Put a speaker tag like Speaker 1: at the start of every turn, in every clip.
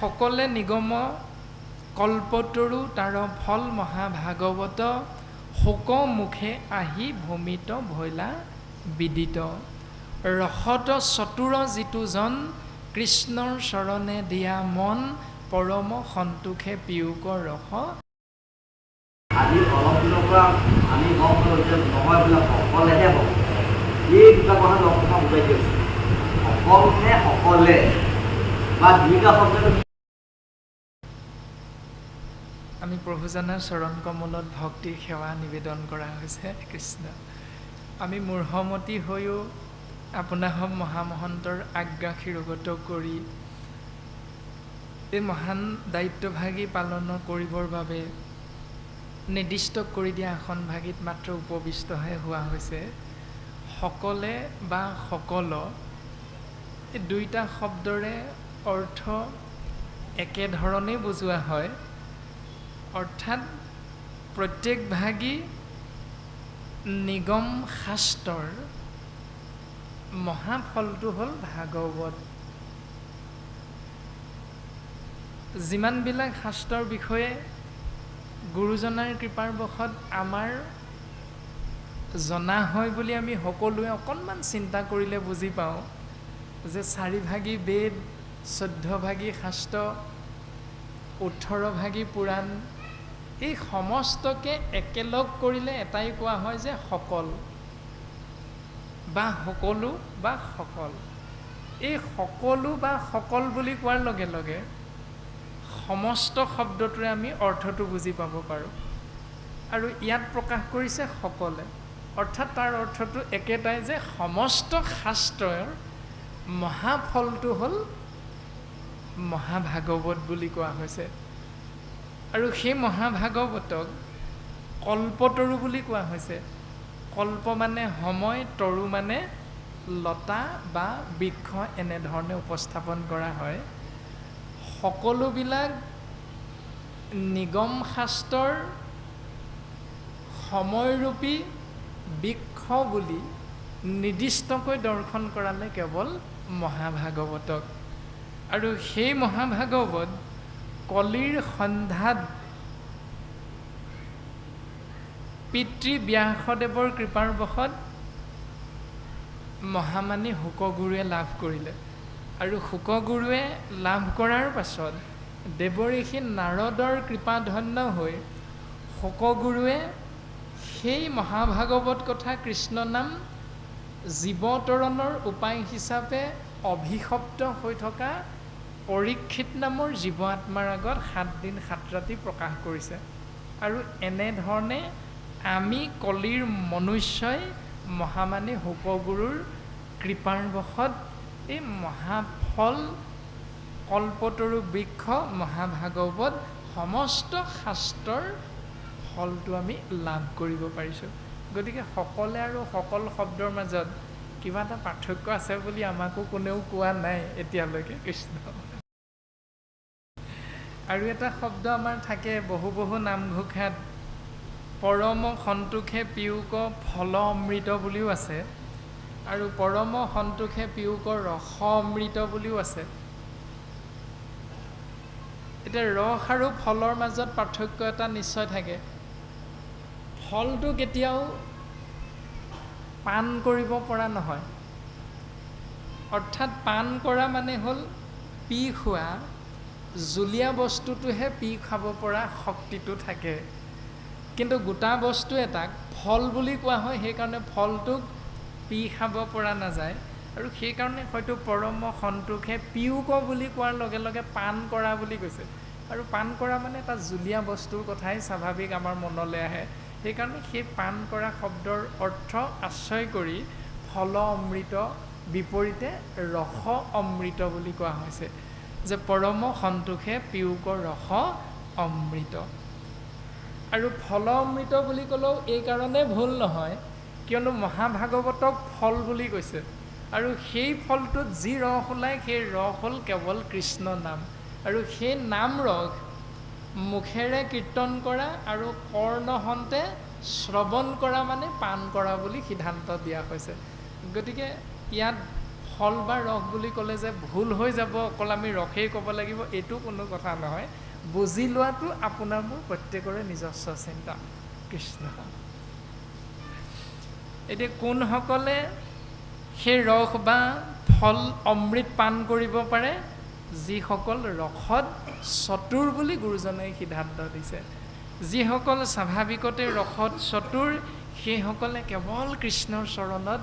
Speaker 1: সকলে নিগম কল্পতৰু তাৰ ফল মহাভাগৱত শোক মুখে আহি ভূমিত ভৈলা বিদিত। ৰসত চতুৰ যিটো জন কৃষ্ণৰ চৰণে দিয়া মন পৰম সন্তোষে পিয়ুক ৰস।
Speaker 2: আজি অলপ দিনৰ পৰা আমি নহয় বোলে সকলেহে এই দুটা কথা লগ দিছোঁ বা শব্দটো
Speaker 1: আমি প্ৰভুজনাৰ চৰণ কমলত ভক্তিৰ সেৱা নিবেদন কৰা হৈছে কৃষ্ণ। আমি মূৰ্হমতী হৈও আপোনাসম মহামহন্তৰ আজ্ঞা শিৰোগত কৰি এই মহান দায়িত্বভাগী পালন কৰিবৰ বাবে নিৰ্দিষ্ট কৰি দিয়া আসনভাগীত মাত্ৰ উপবিষ্টহে হোৱা হৈছে। সকলে বা সকল এই দুইটা শব্দৰে অৰ্থ একেধৰণেই বুজোৱা হয়। অৰ্থাৎ প্ৰত্যেকভাগী নিগম শাস্ত্ৰৰ মহাফলটো হ'ল ভাগৱত। যিমানবিলাক শাস্ত্ৰৰ বিষয়ে গুৰুজনাৰ কৃপাৰ বশত আমাৰ জনা হয় বুলি আমি সকলোৱে অকণমান চিন্তা কৰিলে বুজি পাওঁ যে চাৰিভাগী বেদ চৈধ্যভাগী শাস্ত্ৰ ওঠৰভাগী পুৰাণ এই সমস্তকে একেলগ কৰিলে এটাই কোৱা হয় যে সকল বা সকলো বা সকল। এই সকলো বা সকল বুলি কোৱাৰ লগে লগে সমস্ত শব্দটোৰে আমি অৰ্থটো বুজি পাব পাৰোঁ। আৰু ইয়াত প্ৰকাশ কৰিছে সকলে। অৰ্থাৎ তাৰ অৰ্থটো একেটাই যে সমস্ত শাস্ত্ৰৰ মহাফলটো হ'ল মহাভাগৱত বুলি কোৱা হৈছে। আৰু সেই মহাভাগৱতক কল্পতৰু বুলি কোৱা হৈছে। কল্প মানে সময় তৰু মানে লতা বা বৃক্ষ এনেধৰণে উপস্থাপন কৰা হয়। সকলোবিলাক নিগম শাস্ত্ৰৰ সময়ৰূপী বৃক্ষ বুলি নিৰ্দিষ্টকৈ দৰ্শন কৰালে কেৱল মহাভাগৱতক। আৰু সেই মহাভাগৱত কলিৰ সন্ধ্যাত পিতৃ ব্যাসদেৱৰ কৃপাৰ বশত মহামানী শুকগুৰুৱে লাভ কৰিলে। আৰু শুকগুৰুৱে লাভ কৰাৰ পাছত দেৱঋষি নাৰদৰ কৃপাধন্য হৈ শুকগুৰুৱে সেই মহাভাগৱত কথা কৃষ্ণ নাম জীৱতৰণৰ উপায় হিচাপে অভিশপ্ত হৈ থকা পৰীক্ষিত নামৰ জীৱ আত্মাৰ আগত সাতদিন সাত ৰাতি প্ৰকাশ কৰিছে। আৰু এনেধৰণে আমি কলিৰ মনুষ্যই মহামানী শুকগুৰুৰ কৃপাৰ বশত এই মহাফল কল্পতৰু বৃক্ষ মহাভাগৱত সমস্ত শাস্ত্ৰৰ ফলটো আমি লাভ কৰিব পাৰিছোঁ। গতিকে সকলে আৰু সকল শব্দৰ মাজত কিবা এটা পাৰ্থক্য আছে বুলি আমাকো কোনেও কোৱা নাই এতিয়ালৈকে কৃষ্ণ। আৰু এটা শব্দ আমাৰ থাকে বহু বহু নামঘোষাত পৰম সন্তোষে পিয়ুক ফল অমৃত বুলিও আছে আৰু পৰম সন্তোষে পিয়ুক ৰস অমৃত বুলিও আছে। এতিয়া ৰস আৰু ফলৰ মাজত পাৰ্থক্য এটা নিশ্চয় থাকে। ফলটো কেতিয়াও পাণ কৰিব পৰা নহয়। অৰ্থাৎ পাণ কৰা মানে হ'ল পি খোৱা জুলীয়া বস্তুটোহে পি খাব পৰা শক্তিটো থাকে। কিন্তু গোটা বস্তু এটাক ফল বুলি কোৱা হয় সেইকাৰণে ফলটোক পি খাব পৰা নাযায়। আৰু সেইকাৰণে হয়তো পৰম সন্তোষে পিয়ুক বুলি কোৱাৰ লগে লগে পাণ কৰা বুলি কৈছে। আৰু পাণ কৰা মানে এটা জুলীয়া বস্তুৰ কথাই স্বাভাৱিক আমাৰ মনলৈ আহে। সেইকাৰণে সেই পাণ কৰা শব্দৰ অৰ্থ আশ্ৰয় কৰি ফল অমৃত বিপৰীতে ৰস অমৃত বুলি কোৱা হৈছে। যে পৰম সন্তোষে পিয়ুক ৰস অমৃত। আৰু ফল অমৃত বুলি ক'লেও এইকাৰণে ভুল নহয় কিয়নো মহাভাগৱতক ফল বুলি কৈছে। আৰু সেই ফলটোত যি ৰস ওলায় সেই ৰস হ'ল কেৱল কৃষ্ণ নাম। আৰু সেই নাম ৰস মুখেৰে কীৰ্তন কৰা আৰু কৰ্ণহন্তে শ্ৰৱণ কৰা মানে পাণ কৰা বুলি সিদ্ধান্ত দিয়া হৈছে। গতিকে ইয়াত ফল বা ৰস বুলি ক'লে যে ভুল হৈ যাব অকল আমি ৰসেই ক'ব লাগিব এইটো কোনো কথা নহয়। বুজি লোৱাটো আপোনাৰ মোৰ প্ৰত্যেকৰে নিজস্ব চিন্তা। কৃষ্ণ। এতিয়া কোনসকলে সেই ৰস বা ফল অমৃত পান কৰিব পাৰে? যিসকল ৰসত চতুৰ বুলি গুৰুজনাই সিদ্ধান্ত দিছে। যিসকল স্বাভাৱিকতে ৰসত চতুৰ সেইসকলে কেৱল কৃষ্ণৰ চৰণত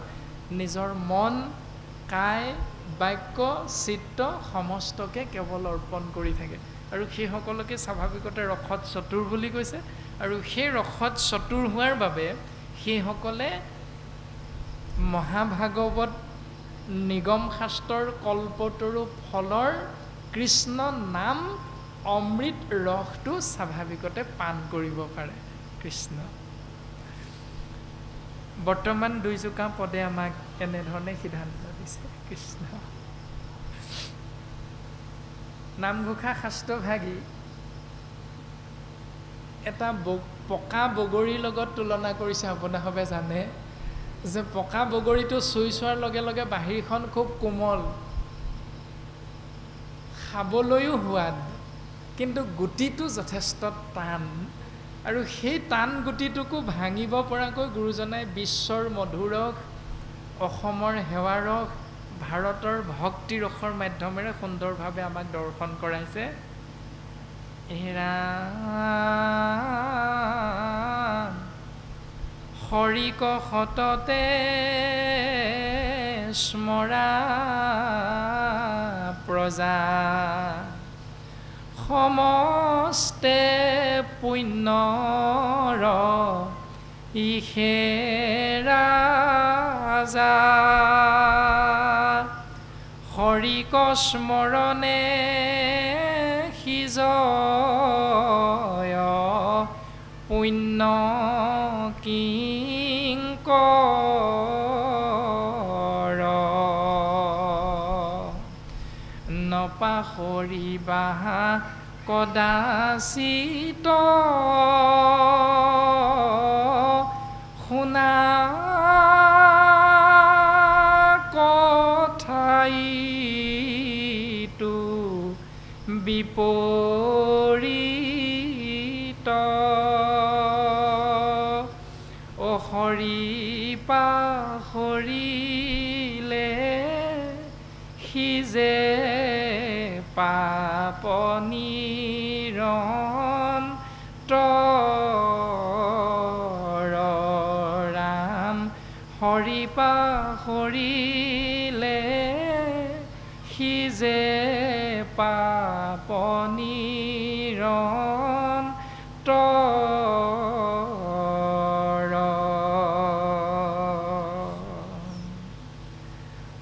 Speaker 1: নিজৰ মন কায় বাক্য চিত্ত সমস্তকে কেৱল অৰ্পণ কৰি থাকে। আৰু সেইসকলকে স্বাভাৱিকতে ৰসত চতুৰ বুলি কৈছে। আৰু সেই ৰসত চতুৰ হোৱাৰ বাবে সেইসকলে মহাভাগৱত নিগম শাস্ত্ৰৰ কল্পতৰু ফলৰ কৃষ্ণ নাম অমৃত ৰসটো স্বাভাৱিকতে পাণ কৰিব পাৰে কৃষ্ণ। বৰ্তমান দুইজোকা পদে আমাক এনেধৰণে সিদ্ধান্ত কৃষ্ণ নামঘোষা শাস্ত্ৰভাগী। এটা পকা বগৰীৰ লগত তুলনা কৰিছে আপোনাসবে জানে যে পকা বগৰীটো চুই চোৱাৰ লগে লগে বাহিৰখন খুব কোমল। খাবলৈও সোৱাদ কিন্তু গুটিটো যথেষ্ট টান আৰু সেই টান গুটিটোকো ভাঙিব পৰাকৈ গুৰুজনাই বিশ্বৰ মধুৰস অসমৰ সেৱাৰস ভাৰতৰ ভক্তি ৰসৰ মাধ্যমেৰে সুন্দৰভাৱে আমাক দৰ্শন কৰাইছে। এৰা হৰিক সততে স্মৰা প্ৰজা। সমস্তে পুণ্যৰ ইহে ৰাজা হৰিক স্মৰণে সিজয়। পুণ্য কিংকৰ। নপাহৰিবা কদাচিত। বিপৰীত। অ হৰি পাহৰিলে সিজে পাপনিৰণ ৰাম হৰি পাহৰিলে সিজে পাপনিৰণ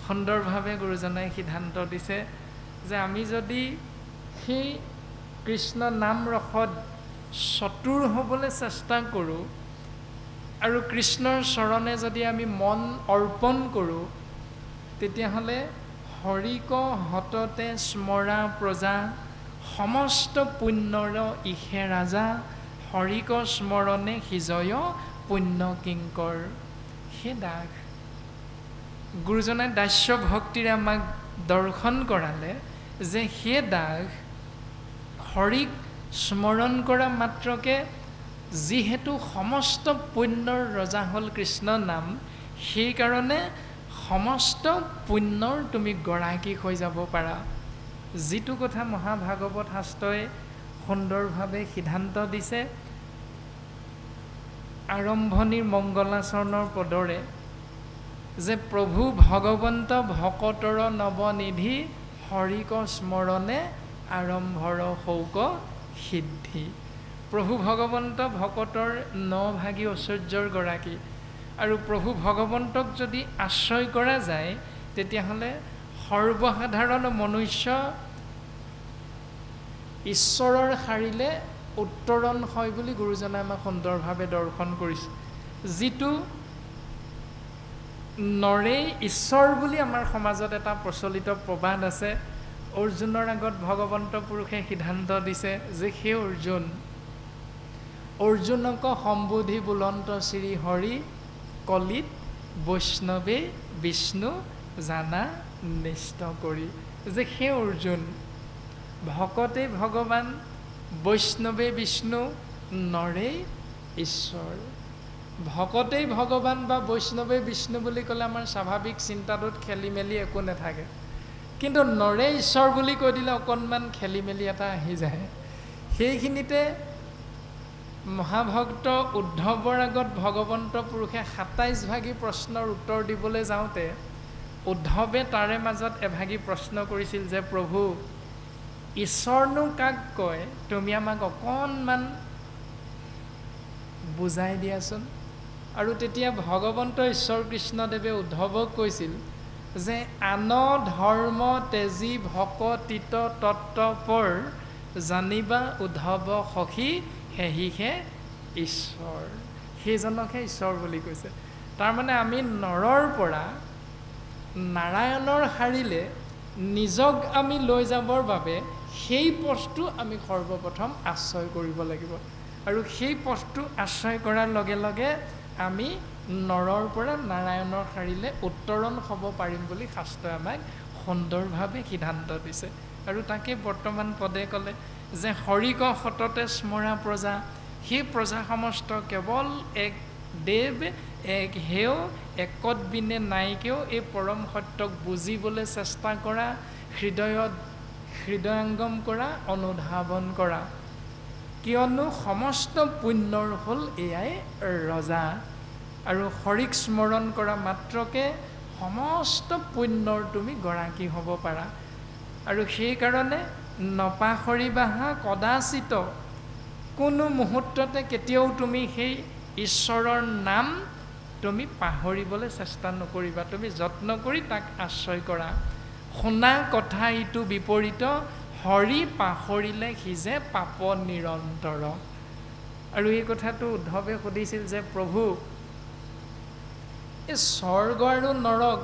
Speaker 1: সুন্দৰভাৱে গুৰুজনাই সিদ্ধান্ত দিছে যে আমি যদি সেই কৃষ্ণ নাম ৰসত চতুৰ হ'বলৈ চেষ্টা কৰোঁ আৰু কৃষ্ণৰ চৰণে যদি আমি মন অৰ্পণ কৰোঁ তেতিয়াহ'লে হৰিক হততে স্মৰা প্ৰজা সমস্ত পুণ্যৰ ইহে ৰাজা হৰিক স্মৰণে সিজয় পুণ্য কিংকৰ। সেই দাস গুৰুজনাই দাস্য ভক্তিৰে আমাক দৰ্শন কৰালে যে সেই দাস হৰিক স্মৰণ কৰা মাত্ৰকে যিহেতু সমস্ত পুণ্যৰ ৰজা হ'ল কৃষ্ণ নাম সেইকাৰণে সমস্ত পুণ্যৰ তুমি গৰাকী হৈ যাব পাৰা। যিটো কথা মহাভাগৱত শাস্ত্ৰই সুন্দৰভাৱে সিদ্ধান্ত দিছে আৰম্ভণিৰ মংগলাচৰণৰ পদৰে যে প্ৰভু ভগৱন্ত ভকতৰ নৱনিধি হৰিক স্মৰণে আৰম্ভৰ শৌক সিদ্ধি। প্ৰভু ভগৱন্ত ভকতৰ নভাগী ঐশ্বৰ্যৰ গৰাকী। আৰু প্ৰভু ভগৱন্তক যদি আশ্ৰয় কৰা যায় তেতিয়াহ'লে সৰ্বসাধাৰণ মনুষ্য ঈশ্বৰৰ শাৰীলে উত্তৰণ হয় বুলি গুৰুজনাই আমাক সুন্দৰভাৱে দৰ্শন কৰিছে। যিটো নৰেই ঈশ্বৰ বুলি আমাৰ সমাজত এটা প্ৰচলিত প্ৰবাদ আছে। অৰ্জুনৰ আগত ভগৱন্ত পুৰুষে সিদ্ধান্ত দিছে যে সেই অৰ্জুন অৰ্জুনক সম্বোধি বুলন্ত শ্ৰী হৰি কলিত, বৈষ্ণৱে, বিষ্ণু, জানা, নিষ্ঠ কৰি। যে সেই অৰ্জুন, ভকতে ভগৱান, বৈষ্ণৱে বিষ্ণু, নৰেই ঈশ্বৰ। ভকতেই ভগৱান বা বৈষ্ণৱে বিষ্ণু বুলি ক'লে আমাৰ স্বাভাৱিক চিন্তাটোত খেলি মেলি একো নাথাকে। কিন্তু নৰে ঈশ্বৰ বুলি কৈ দিলে অকণমান খেলি মেলি এটা আহি যায়। সেইখিনিতে মহাভক্ত উদ্ধৱৰ আগত ভগৱন্ত পুৰুষে সাতাইছ ভাগী প্ৰশ্নৰ উত্তৰ দিবলৈ যাওঁতে উদ্ধৱে তাৰে মাজত এভাগী প্ৰশ্ন কৰিছিল যে প্ৰভু ঈশ্বৰনো কাক কয়? তুমি আমাক অকণমান বুজাই দিয়াচোন। আৰু তেতিয়া ভগৱন্ত ঈশ্বৰ কৃষ্ণদেৱে উদ্ধৱক কৈছিল যে আন ধৰ্ম তেজী ভক তিত তত্ত্বপৰ জানিবা উদ্ধৱ সখী সেহিহে ঈশ্বৰ। সেইজনকহে ঈশ্বৰ বুলি কৈছে। তাৰমানে আমি নৰৰ পৰা নাৰায়ণৰ শাৰীলে নিজক আমি লৈ যাবৰ বাবে সেই পথটো আমি সৰ্বপ্ৰথম আশ্ৰয় কৰিব লাগিব। আৰু সেই পথটো আশ্ৰয় কৰাৰ লগে লগে আমি নৰৰ পৰা নাৰায়ণৰ শাৰীলে উত্তৰণ হ'ব পাৰিম বুলি শাস্ত্ৰই আমাক সুন্দৰভাৱে সিদ্ধান্ত দিছে। আৰু তাকে বৰ্তমান পদে ক'লে যে হৰিক সততে স্মৰা প্ৰজা সেই প্ৰজা সমস্ত কেৱল এক দেৱ এক হেও একত বিনে নাইকেও এই পৰম সত্যক বুজিবলৈ চেষ্টা কৰা হৃদয়ত হৃদয়ংগম কৰা অনুধাৱন কৰা। কিয়নো সমস্ত পুণ্যৰ হ'ল এয়াই ৰজা। আৰু হৰিক স্মৰণ কৰা মাত্ৰকে সমস্ত পুণ্যৰ তুমি গৰাকী হ'ব পাৰা। আৰু সেইকাৰণে নপাহৰিবাহা কদাচিত। কোনো মুহূৰ্ততে কেতিয়াও তুমি সেই ঈশ্বৰৰ নাম তুমি পাহৰিবলৈ চেষ্টা নকৰিবা। তুমি যত্ন কৰি তাক আশ্ৰয় কৰা। শুনা কথা ইটো বিপৰীত হৰি পাহৰিলে সিজে পাপ নিৰন্তৰ। আৰু এই কথাটো উদ্ধৱে সুধিছিল যে প্ৰভু এই স্বৰ্গ আৰু নৰক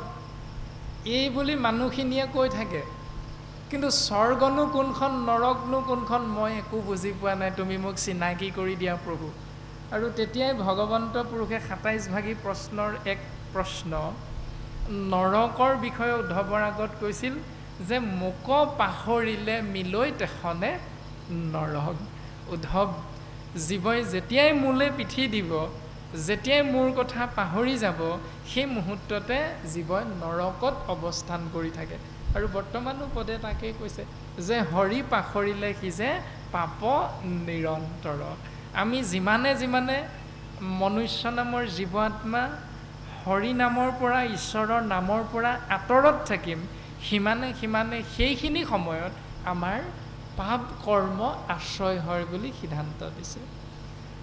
Speaker 1: এই বুলি মানুহখিনিয়ে কৈ থাকে। কিন্তু স্বৰ্গনো কোনখন নৰকনো কোনখন মই একো বুজি পোৱা নাই। তুমি মোক চিনাকি কৰি দিয়া প্ৰভু। আৰু তেতিয়াই ভগৱন্ত পুৰুষে সাতাইছ ভাগী প্ৰশ্নৰ এক প্ৰশ্ন নৰকৰ বিষয়ে উদ্ধৱৰ আগত কৈছিল যে মোক পাহৰিলে মিলৈ তেখনে নৰক। উদ্ধৱ জীৱই যেতিয়াই মোলৈ পিঠি দিব যেতিয়াই মোৰ কথা পাহৰি যাব সেই মুহূৰ্ততে জীৱই নৰকত অৱস্থান কৰি থাকে। আৰু বৰ্তমানো পদে তাকেই কৈছে যে হৰি পাহৰিলে সি যে পাপ নিৰন্তৰ। আমি যিমানে যিমানে মনুষ্য নামৰ জীৱ আত্মা হৰি নামৰ পৰা ঈশ্বৰৰ নামৰ পৰা আঁতৰত থাকিম সিমানে সিমানে সেইখিনি সময়ত আমাৰ পাপ কৰ্ম আশ্ৰয় হয় বুলি সিদ্ধান্ত দিছে।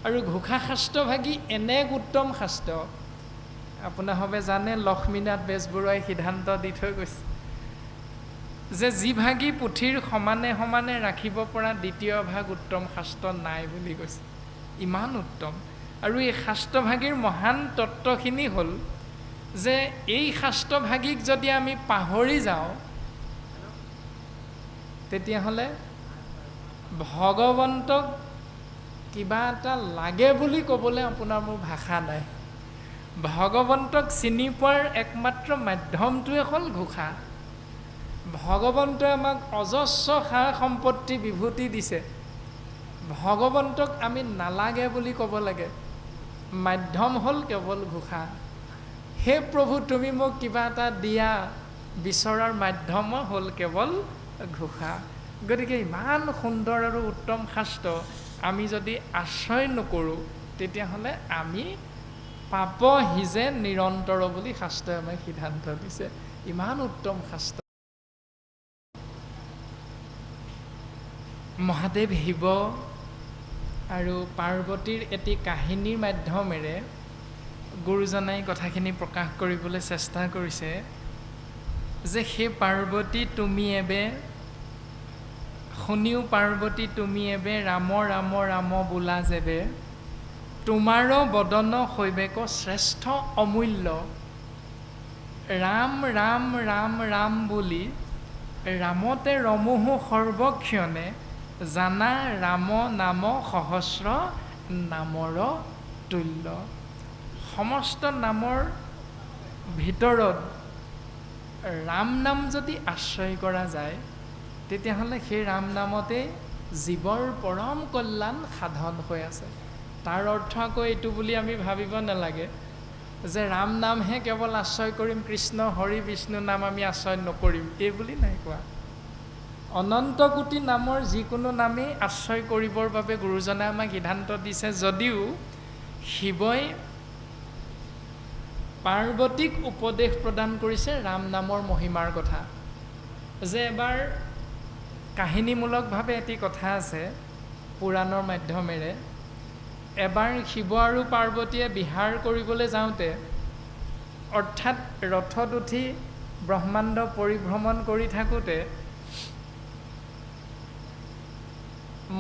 Speaker 1: আৰু ঘোষা শাস্ত্ৰভাগী এনে এক উত্তম শাস্ত্ৰ আপোনাৰ সবে জানে লক্ষ্মীনাথ বেজবৰুৱাই সিদ্ধান্ত দি থৈ গৈছে। যে যিভাগী পুথিৰ সমানে সমানে ৰাখিব পৰা দ্বিতীয় ভাগ উত্তম শাস্ত্ৰ নাই বুলি কৈছে। ইমান উত্তম। আৰু এই শাস্ত্ৰভাগীৰ মহান তত্ত্বখিনি হ'ল যে এই শাস্ত্ৰভাগীক যদি আমি পাহৰি যাওঁ তেতিয়াহ'লে ভগৱন্তক কিবা এটা লাগে বুলি ক'বলৈ আপোনাৰ মোৰ ভাষা নাই। ভগৱন্তক চিনি পোৱাৰ একমাত্ৰ মাধ্যমটোৱে হ'ল ঘোষা। ভগৱন্তই আমাক অজস্ৰ সা সম্পত্তি বিভূতি দিছে। ভগৱন্তক আমি নালাগে বুলি ক'ব লাগে। মাধ্যম হ'ল কেৱল ঘোষা। হে প্ৰভু তুমি মোক কিবা এটা দিয়া বিচৰাৰ মাধ্যম হ'ল কেৱল ঘোষা। গতিকে ইমান সুন্দৰ আৰু উত্তম শাস্ত্ৰ। আমি যদি আশ্ৰয় নকৰোঁ তেতিয়াহ'লে আমি পাপ সিজে নিৰন্তৰ বুলি শাস্ত্ৰই আমাক সিদ্ধান্ত দিছে। ইমান উত্তম শাস্ত্ৰ। মহাদেৱ শিৱ আৰু পাৰ্বতীৰ এটি কাহিনীৰ মাধ্যমেৰে গুৰুজনাই কথাখিনি প্ৰকাশ কৰিবলৈ চেষ্টা কৰিছে যে সেই পাৰ্বতী তুমি এবে শুনিও পাৰ্বতী তুমি এবে ৰাম ৰাম ৰাম বোলা যেবে তোমাৰ বদন শৈবেক শ্ৰেষ্ঠ অমূল্য। ৰাম ৰাম ৰাম ৰাম বুলি ৰামতে ৰমোহো সৰ্বক্ষণে জানা ৰাম নাম সহস্ৰ নামৰ তুল্য। সমস্ত নামৰ ভিতৰত ৰাম নাম যদি আশ্ৰয় কৰা যায় তেতিয়াহ'লে সেই ৰাম নামতে জীৱৰ পৰম কল্যাণ সাধন হৈ আছে। তাৰ অৰ্থ আকৌ এইটো বুলি আমি ভাবিব নালাগে যে ৰাম নামহে কেৱল আশ্ৰয় কৰিম কৃষ্ণ হৰি বিষ্ণু নাম আমি আশ্ৰয় নকৰিম এই বুলি নাই কোৱা। অনন্ত কোটি নামৰ যিকোনো নামেই আশ্ৰয় কৰিবৰ বাবে গুৰুজনে আমাক সিদ্ধান্ত দিছে যদিও শিৱই পাৰ্বতীক উপদেশ প্ৰদান কৰিছে ৰাম নামৰ মহিমাৰ কথা। যে এবাৰ কাহিনীমূলকভাৱে এটি কথা আছে পুৰাণৰ মাধ্যমেৰে। এবাৰ শিৱ আৰু পাৰ্বতীয়ে বিহাৰ কৰিবলৈ যাওঁতে অৰ্থাৎ ৰথত উঠি ব্ৰহ্মাণ্ড পৰিভ্ৰমণ কৰি থাকোঁতে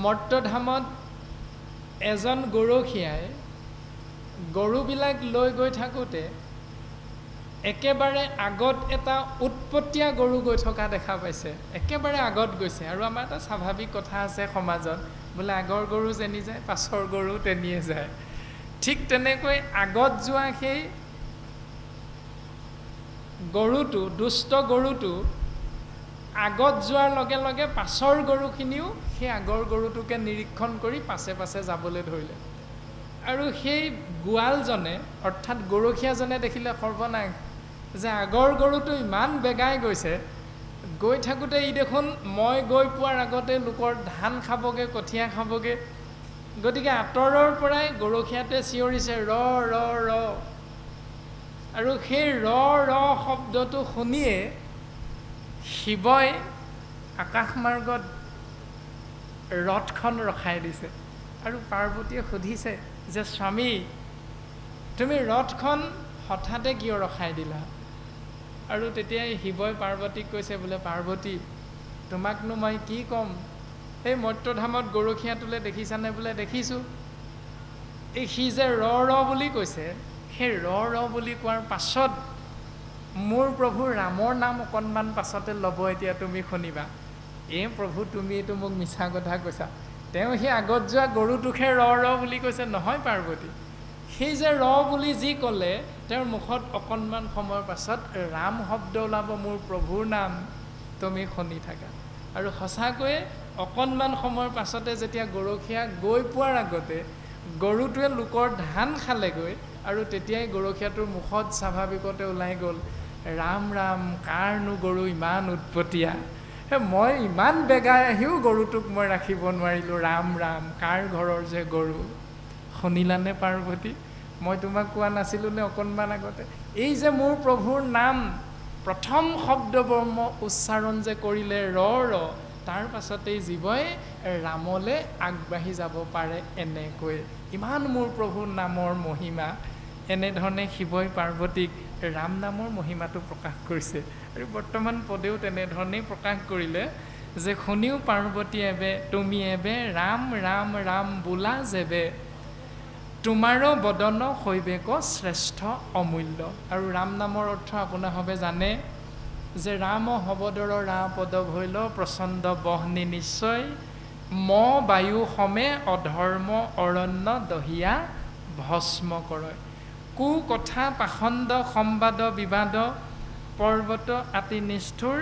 Speaker 1: মৰ্তধামত এজন গৰখীয়াই গৰুবিলাক লৈ গৈ থাকোঁতে একেবাৰে আগত এটা উৎপতীয়া গৰু গৈ থকা দেখা পাইছে। একেবাৰে আগত গৈছে। আৰু আমাৰ এটা স্বাভাৱিক কথা আছে সমাজত। বোলে আগৰ গৰু যেনি যায় পাছৰ গৰু তেনিয়ে যায়। ঠিক তেনেকৈ আগত যোৱা সেই গৰুটো দুষ্ট গৰুটো আগত যোৱাৰ লগে লগে পাছৰ গৰুখিনিও সেই আগৰ গৰুটোকে নিৰীক্ষণ কৰি পাছে পাছে যাবলৈ ধৰিলে। আৰু সেই গোৱালজনে অৰ্থাৎ গৰখীয়াজনে দেখিলে সৰ্বনাশ যে আগৰ গৰুটো ইমান বেগাই গৈছে গৈ থাকোঁতে ই দেখোন মই গৈ পোৱাৰ আগতে লোকৰ ধান খাবগৈ কঠীয়া খাবগৈ গতিকে আঁতৰৰ পৰাই গৰখীয়াটোৱে চিঞৰিছে ৰ ৰ ৰ। আৰু সেই ৰ ৰ শব্দটো শুনিয়ে শিৱই আকাশমাৰ্গত ৰথখন ৰখাই দিছে। আৰু পাৰ্বতীয়ে সুধিছে যে স্বামী তুমি ৰথখন হঠাতে কিয় ৰখাই দিলা? আৰু তেতিয়াই শিৱই পাৰ্বতীক কৈছে বোলে পাৰ্বতী তোমাকনো মই কি ক'ম? এই মৰ্ত্যধামত গৰখীয়াটোলৈ দেখিছানে বোলে? দেখিছোঁ। এই সি যে ৰ ৰ বুলি কৈছে সেই ৰ ৰ বুলি কোৱাৰ পাছত মোৰ প্ৰভু ৰামৰ নাম অকণমান পাছতে ল'ব এতিয়া তুমি শুনিবা। এই প্ৰভু তুমি এইটো মোক মিছা কথা কৈছা। তেওঁ সেই আগত যোৱা গৰুটোকহে ৰ ৰ বুলি কৈছে নহয় পাৰ্বতী। সেই যে ৰ বুলি যি ক'লে তেওঁৰ মুখত অকণমান সময়ৰ পাছত ৰাম শব্দ ওলাব মোৰ প্ৰভুৰ নাম তুমি শুনি থাকা। আৰু সঁচাকৈয়ে অকণমান সময়ৰ পাছতে যেতিয়া গৰখীয়া গৈ পোৱাৰ আগতে গৰুটোৱে লোকৰ ধান খালেগৈ আৰু তেতিয়াই গৰখীয়াটোৰ মুখত স্বাভাৱিকতে ওলাই গ'ল। ৰাম ৰামकारনো গৰু ইমান উৎপতীয়া? মই ইমান বেগাই আহিও গৰুটোক মই ৰাখিব নোৱাৰিলোঁ। ৰাম ৰাম কাৰ ঘৰৰ যে গৰু? শুনিলানে পাৰ্বতী? মই তোমাক কোৱা নাছিলোঁ নে অকণমান আগতে? এই যে মোৰ প্ৰভুৰ নাম প্ৰথম শব্দবৰ্ম উচ্চাৰণ যে কৰিলে ৰ ৰ তাৰ পাছতেই জীৱই ৰামলৈ আগবাঢ়ি যাব পাৰে এনেকৈ। ইমান মোৰ প্ৰভুৰ নামৰ মহিমা। এনেধৰণে শিৱই পাৰ্বতীক ৰাম নামৰ মহিমাটো প্ৰকাশ কৰিছে। আৰু বৰ্তমান পদেও তেনেধৰণেই প্ৰকাশ কৰিলে যে শুনিও পাৰ্বতী এবে তুমি এবে ৰাম ৰাম ৰাম বোলা যেবে তোমাৰো বদন শৈবেক শ্ৰেষ্ঠ অমূল্য। আৰু ৰাম নামৰ অৰ্থ আপোনাৰভাৱে জানে যে ৰাম হবদৰ ৰা পদ ভৈল প্ৰচণ্ড বহনি নিশ্চয় ম বায়ু সমে অধৰ্ম অৰণ্য দহিয়া ভস্ম কৰে কু কথা পাখণ্ড সম্বাদ বিবাদ পৰ্বত আতি নিষ্ঠুৰ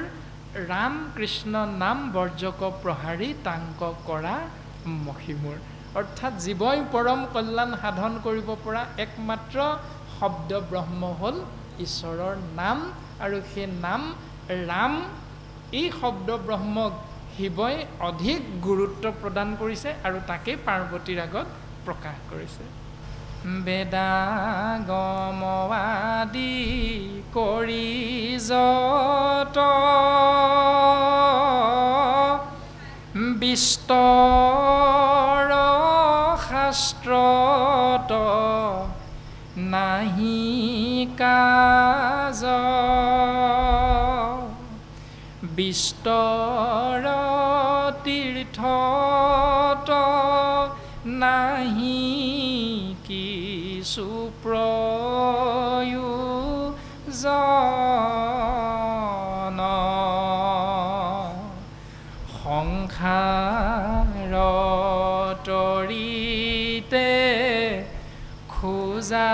Speaker 1: ৰাম কৃষ্ণ নাম বৰ্জক প্ৰহাৰী তাংক কৰা মহিমূৰ। অৰ্থাৎ জীৱই পৰম কল্যাণ সাধন কৰিব পৰা একমাত্ৰ শব্দ ব্ৰহ্ম হ'ল ঈশ্বৰৰ নাম আৰু সেই নাম ৰাম। এই শব্দ ব্ৰহ্মক শিৱই অধিক গুৰুত্ব প্ৰদান কৰিছে আৰু তাকেই পাৰ্বতীৰ আগত প্ৰকাশ কৰিছে। বেদাগমৱাদি কৰি যত বিস্তৰ শাস্ত্ৰত নাহি কাজ। বিস্তৰ সংসাৰ তৰিতে খোজা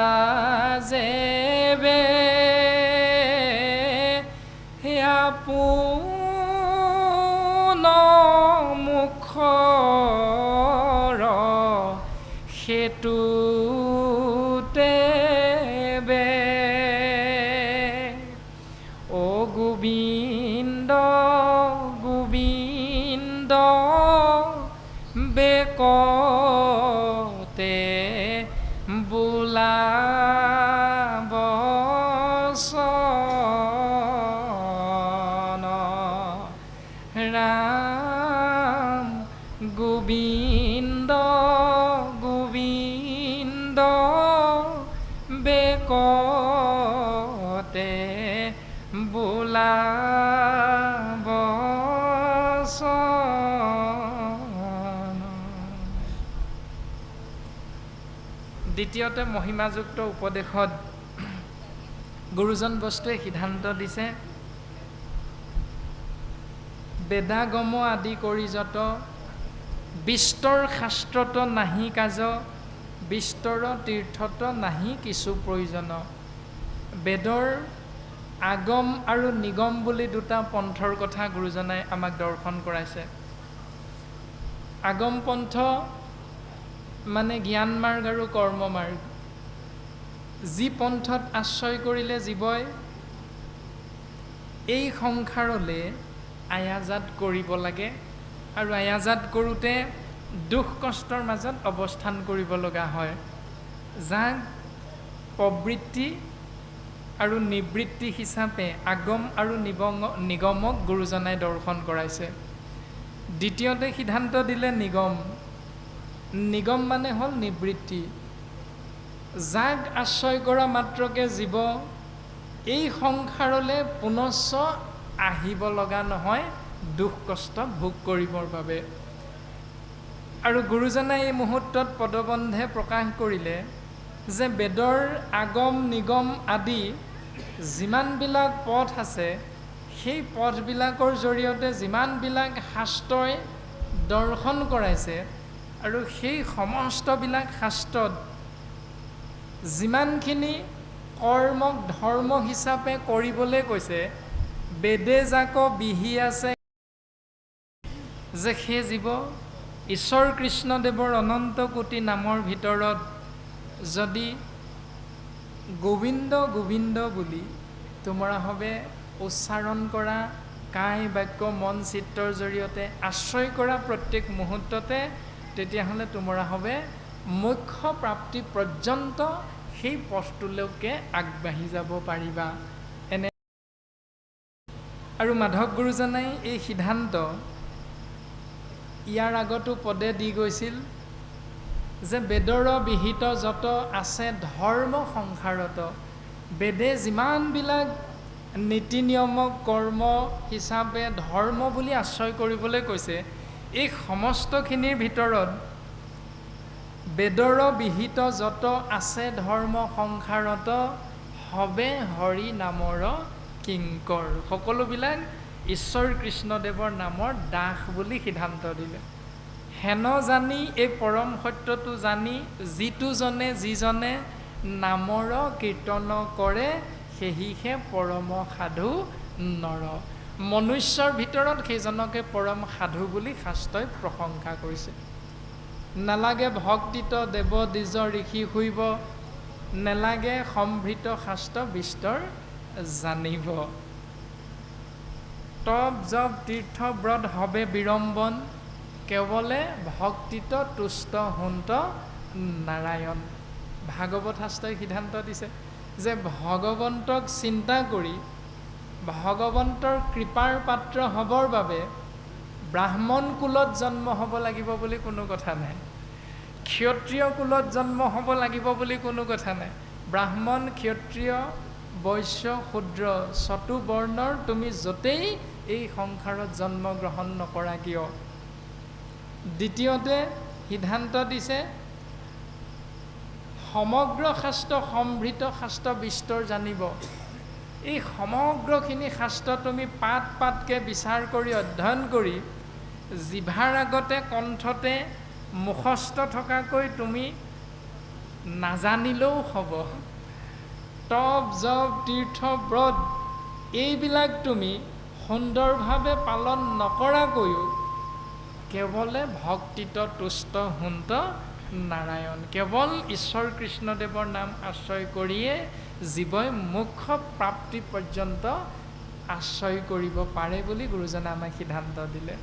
Speaker 1: যেবে গোবিন্দ গোবিন্দ বেকতে চন। দ্বিতীয়তে মহিমাযুক্ত উপদেশত গুৰুজন বস্তুৱে সিদ্ধান্ত দিছে বেদাগম আদি কৰি যত বিস্তৰ শাস্ত্ৰত নাহি কাজ বিস্তৰ তীৰ্থত নাহি কিছু প্ৰয়োজন। বেদৰ আগম আৰু নিগম বুলি দুটা পন্থৰ কথা গুৰুজনাই আমাক দৰ্শন কৰাইছে। আগম পন্থ মানে জ্ঞান মাৰ্গ আৰু কৰ্ম মাৰ্গ। যি পন্থত আশ্ৰয় কৰিলে জীৱই এই সংসাৰলৈ আয়াজাত কৰিব লাগে। আৰু আয়াজাত কৰোঁতে দুখ কষ্টৰ মাজত অৱস্থান কৰিব লগা হয়। যাক প্ৰবৃত্তি আৰু নিবৃত্তি হিচাপে আগম আৰু নিবং নিগমক গুৰুজনাই দৰ্শন কৰাইছে। দ্বিতীয়তে সিদ্ধান্ত দিলে নিগম। নিগম মানে হ'ল নিবৃত্তি। যাক আশ্ৰয় কৰা মাত্ৰকে জীৱ এই সংসাৰলৈ পুনশ্চ আহিব লগা নহয় দুখ কষ্ট ভোগ কৰিবৰ বাবে। আৰু গুৰুজনাই এই মুহূৰ্তত পদবন্ধে প্ৰকাশ কৰিলে যে বেদৰ আগম নিগম আদি যিমানবিলাক পথ আছে সেই পথবিলাকৰ জৰিয়তে যিমানবিলাক শাস্ত্ৰই দৰ্শন কৰাইছে আৰু সেই সমস্তবিলাক শাস্ত্ৰত যিমানখিনি কৰ্মক ধৰ্ম হিচাপে কৰিবলৈ কৈছে বেদে জাক বিহি আছে যে সেই জীৱ ঈশ্বৰ কৃষ্ণদেৱৰ অনন্ত কোটি নামৰ ভিতৰত যদি গোবিন্দ গোবিন্দ বুলি তোমাৰাভাৱে উচ্চাৰণ কৰা কায় বাক্য মন চিত্ৰৰ জৰিয়তে আশ্ৰয় কৰা প্ৰত্যেক মুহূৰ্ততে তেতিয়াহ'লে তোমাৰাভাৱে মোক্ষ প্ৰাপ্তি পৰ্যন্ত সেই পথটোলৈকে আগবাঢ়ি যাব পাৰিবা। এনে আৰু মাধৱ গুৰুজনাই এই সিদ্ধান্ত ইয়াৰ আগতো পদে দি গৈছিল যে বেদৰ বিহিত যত আছে ধৰ্ম সংসাৰত বেদে যিমানবিলাক নীতি নিয়মক কৰ্ম হিচাপে ধৰ্ম বুলি আশ্ৰয় কৰিবলৈ কৈছে এই সমস্তখিনিৰ ভিতৰত বেদৰ বিহিত যত আছে ধৰ্ম সংসাৰত সবে হৰি নামৰ কিংকৰ। সকলোবিলাক ঈশ্বৰ কৃষ্ণদেৱৰ নামৰ দাস বুলি সিদ্ধান্ত দিলে। হেন জানি এই পৰম সত্যটো জানি যিটো জনে যিজনে নামৰ কীৰ্তন কৰে সেহিহে পৰম সাধু নৰ। মনুষ্যৰ ভিতৰত সেইজনকে পৰম সাধু বুলি শাস্ত্ৰই প্ৰশংসা কৰিছে। নালাগে ভক্তিত দেৱ দ্বিজ ঋষি শুইব নেলাগে সম্ভৃত শাস্ত্ৰ বিস্তৰ জানিব। তপ জপ তীৰ্থ ব্ৰত হবে বিড়ম্বন। কেৱলে ভক্তিত তুষ্ট হুন্ত নাৰায়ণ। ভাগৱত শাস্ত্ৰই সিদ্ধান্ত দিছে যে ভগৱন্তক চিন্তা কৰি ভগৱন্তৰ কৃপাৰ পাত্ৰ হ'বৰ বাবে ব্ৰাহ্মণ কুলত জন্ম হ'ব লাগিব বুলি কোনো কথা নাই। ক্ষত্ৰিয় কুলত জন্ম হ'ব লাগিব বুলি কোনো কথা নাই। ব্ৰাহ্মণ ক্ষত্ৰিয় বৈশ্য শূদ্ৰ চতু বৰ্ণৰ তুমি য'তেই এই সংসাৰত জন্মগ্ৰহণ নকৰা কিয়? দ্বিতীয়তে সিদ্ধান্ত দিছে সমগ্ৰ শাস্ত্ৰ সমৃত শাস্ত্ৰ বিস্তৰ জানিব। এই সমগ্ৰখিনি শাস্ত্ৰ তুমি পাত পাতকৈ বিচাৰ কৰি অধ্যয়ন কৰি জিভাৰ আগতে কণ্ঠতে মুখস্থ থকাকৈ তুমি নাজানিলেও হ'ব। তপ জপ তীৰ্থ ব্ৰত এইবিলাক তুমি সুন্দৰভাৱে পালন নকৰাকৈও কেৱলে ভক্তিত তুষ্ট সুন্ত নাৰায়ণ। কেৱল ঈশ্বৰ কৃষ্ণদেৱৰ নাম আশ্ৰয় কৰিয়ে জীৱই মোক্ষ প্ৰাপ্তি পৰ্যন্ত আশ্ৰয় কৰিব পাৰে বুলি গুৰুজনে আমাক সিদ্ধান্ত দিলে।